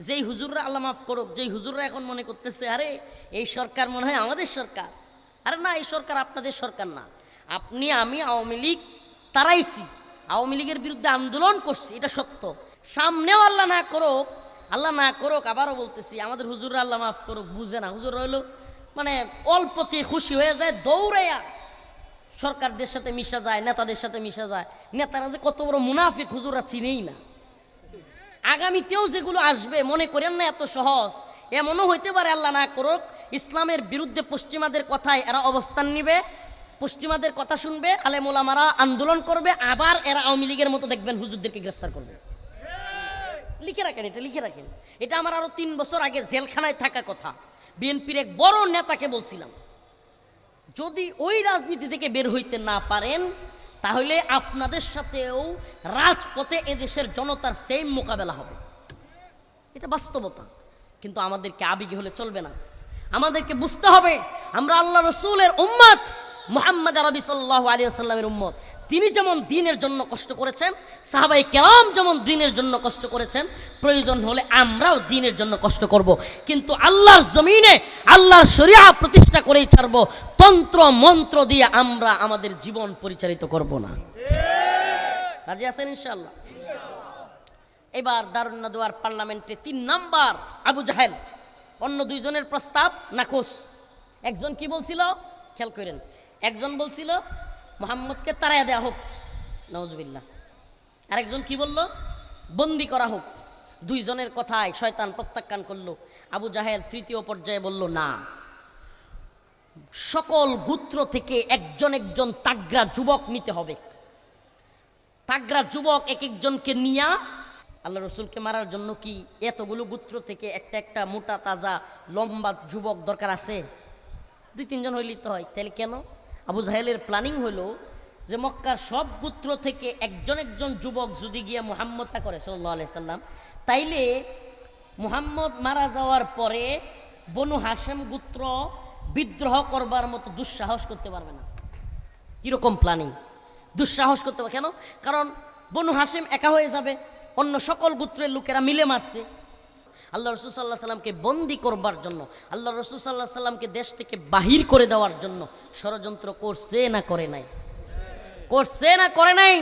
যেই হুজুররা আল্লাহ মাফ করুক, যেই হুজুররা এখন মনে করতেছে, আরে, এই সরকার মনে হয় আমাদের সরকার। আরে না, এই সরকার আপনাদের সরকার না। আপনি, আমি, আওয়ামী লীগ তারাইছি আওয়ামী লীগের বিরুদ্ধে আন্দোলন করছি, এটা সত্য। সামনেও আল্লাহ না করুক, আল্লাহ না করুক, আবারও বলতেছি, আমাদের হুজুররা আল্লাহ মাফ করুক, বুঝে না। হুজুর হইল মানে অল্পতে খুশি হয়ে যায়, দৌড়াইয়া সরকারদের সাথে মিশা যায়, নেতাদের সাথে মিশা যায়। নেতারা যে কত বড় মুনাফিক হুজুরা চিনেই না। আগামীতেও যেগুলো আসবে, মনে করেন না এত সহজ। এমনও হইতে পারে, আল্লাহ না করুক, ইসলামের বিরুদ্ধে পশ্চিমাদের কথায় এরা অবস্থান নিবে, পশ্চিমাদের কথা শুনবে আলেমোলামারা আন্দোলন করবে, আবার এরা আওয়ামী লীগের মতো দেখবেন হুজুরদেরকে গ্রেফতার করবে। লিখে রাখেন এটা, লিখে রাখেন। এটা আমার আরও তিন বছর আগে জেলখানায় থাকা কথা। বিএনপির এক বড় নেতাকে বলছিলাম, যদি ওই রাজনীতি থেকে বের হইতে না পারেন তাহলে আপনাদের সাথেও রাজপথে এদেশের জনতার সেম মোকাবেলা হবে। এটা বাস্তবতা। কিন্তু আমাদেরকে আবেগী হলে চলবে না। আমাদেরকে বুঝতে হবে, আমরা আল্লাহ রসুলের উম্মত, মোহাম্মদ আরবি সাল্লাহ আলী আসাল্লামের উম্মত। তিনি যেমন দিনের জন্য কষ্ট করেছেন সাহাবাই কেরাম যেমন দিনের জন্য কষ্ট করেছেন, প্রয়োজন হলে আমরাও দিনের জন্য কষ্ট করব। কিন্তু আল্লাহর জমিনে, আল্লাহর শরিয়া প্রতিষ্ঠা করেই ছাড়ব, তন্ত্র, মন্ত্র দিয়ে আমরা আমাদের জীবন পরিচালিত করব না। রাজি আছেন ইনশাল্লাহ এবার দারুন্নাদুয়ার পার্লামেন্টে তিন নাম্বার আবু জাহেল, অন্য দুইজনের প্রস্তাব নাকোশ একজন কি বলছিল? খেয়াল করেন। একজন বলছিল মোহাম্মদকে তাড়াইয়া দেওয়া হোক। নওয়াজবিল্লা আরেকজন কি বলল? বন্দি করা হোক। দুইজনের কথায় শয়তান প্রত্যাখ্যান করল। আবু জাহেল তৃতীয় পর্যায়ে বলল, না। সকল গুত্র থেকে একজন একজন তাগরা যুবক নিতে হবে। তাগরা যুবক এক একজনকে নিয়া আল্লাহ রসুলকে মারার জন্য কি এতগুলো গুত্র থেকে একটা একটা মোটা, তাজা, লম্বা যুবক দরকার আছে? দুই, তিনজন হইলেই তো হয়। তাহলে কেন? আবু জাহেলের প্ল্যানিং হলো যে মক্কার সব গুত্র থেকে একজন একজন যুবক যদি গিয়ে মোহাম্মদটা করে সাল্লাহ সাল্লাম, তাইলে মুহাম্মদ মারা যাওয়ার পরে বনু হাসেম গুত্র বিদ্রোহ করবার মতো দুঃসাহস করতে পারবে না। কীরকম প্ল্যানিং দুঃসাহস করতে পারবে। কেন? কারণ বনু হাসেম একা হয়ে যাবে, অন্য সকল গোত্রের লোকেরা মিলে মারছে। আল্লাহ রসুল সাল্লাহ সাল্লামকে বন্দি করবার জন্য, আল্লাহ রসুল সাল্লাহ সাল্লামকে দেশ থেকে বাহির করে দেওয়ার জন্য ষড়যন্ত্র করছে না করে নাই। করছে না করে নাই।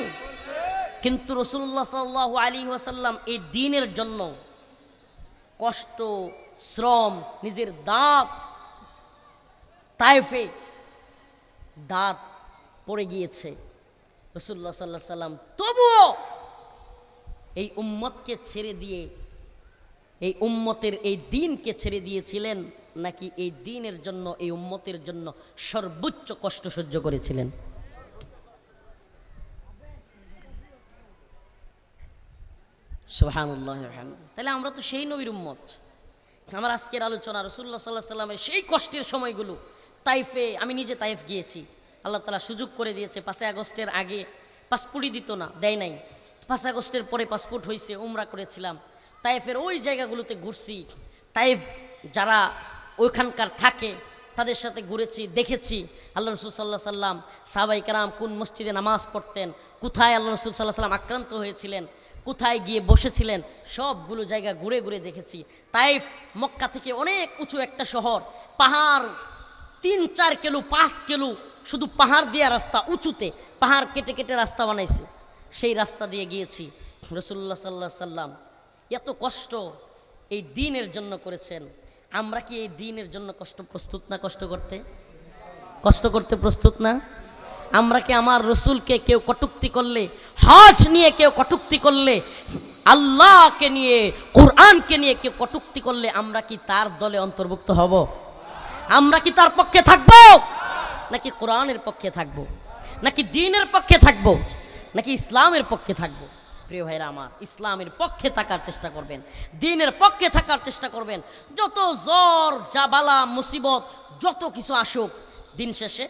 কিন্তু রসুল্লাহ সাল্লাহ আলী ওয়াসাল্লাম এই দিনের জন্য কষ্ট, শ্রম, নিজের দাঁত, তাইফে দাঁত পড়ে গিয়েছে। রসুল্লাহ সাল্লাহ সাল্লাম তবুও এই উম্মতকে ছেড়ে দিয়ে এই উম্মতের এই দিনকে ছেড়ে দিয়েছিলেন নাকি এই দিনের জন্য, এই উম্মতের জন্য সর্বোচ্চ কষ্ট সহ্য করেছিলেন? তাহলে আমরা তো সেই নবীর উম্মত। আমার আজকের আলোচনা রসুল্লাহ সাল্লাহ সাল্লামের সেই কষ্টের সময়গুলো, তাইফে, আমি নিজে তাইফ গিয়েছি। আল্লাহ তালা সুযোগ করে দিয়েছে, পাঁচই আগস্টের আগে পাসপোর্টই দিত না, দেয় নাই। পাঁচ আগস্টের পরে পাসপোর্ট হয়েছে উমরা করেছিলাম। তাইফের ওই জায়গাগুলোতে ঘুরছি। তাইফ যারা ওইখানকার থাকে, তাদের সাথে ঘুরেছি, দেখেছি। আল্লাহ রসুল সাল্লাহ সাল্লাম সাহাবাই কারাম কোন মসজিদে নামাজ পড়তেন, কোথায় আল্লাহ রসুল সাল্লাহ সাল্লাম আক্রান্ত হয়েছিলেন, কোথায় গিয়ে বসেছিলেন, সবগুলো জায়গা ঘুরে ঘুরে দেখেছি। তাইফ মক্কা থেকে অনেক উঁচু একটা শহর, পাহাড় তিন চার কিলো, পাঁচ কিলো, শুধু পাহাড় দেওয়া রাস্তা উঁচুতে, পাহাড় কেটে কেটে রাস্তা বানাইছে। সেই রাস্তা দিয়ে গিয়েছি। রসুল্লাহ সাল্লাহ সাল্লাম এত কষ্ট এই দিনের জন্য করেছেন। আমরা কি এই দিনের জন্য কষ্ট প্রস্তুত না কষ্ট করতে? কষ্ট করতে প্রস্তুত না? আমরা কি আমার রসুলকে কেউ কটুক্তি করলে, হজ নিয়ে কেউ কটুক্তি করলে, আল্লাহকে নিয়ে, কোরআনকে নিয়ে কেউ কটুক্তি করলে আমরা কি তার দলে অন্তর্ভুক্ত হব? আমরা কি তার পক্ষে থাকব? নাকি কোরআনের পক্ষে থাকব? নাকি দিনের পক্ষে থাকব? নাকি ইসলামের পক্ষে থাকব? প্রিয় ভাইরা আমার, ইসলামের পক্ষে থাকার চেষ্টা করবেন, দিনের পক্ষে থাকার চেষ্টা করবেন। যত জ্বর, জাবালা, মুসিবত, যত কিছু আসুক, দিন শেষে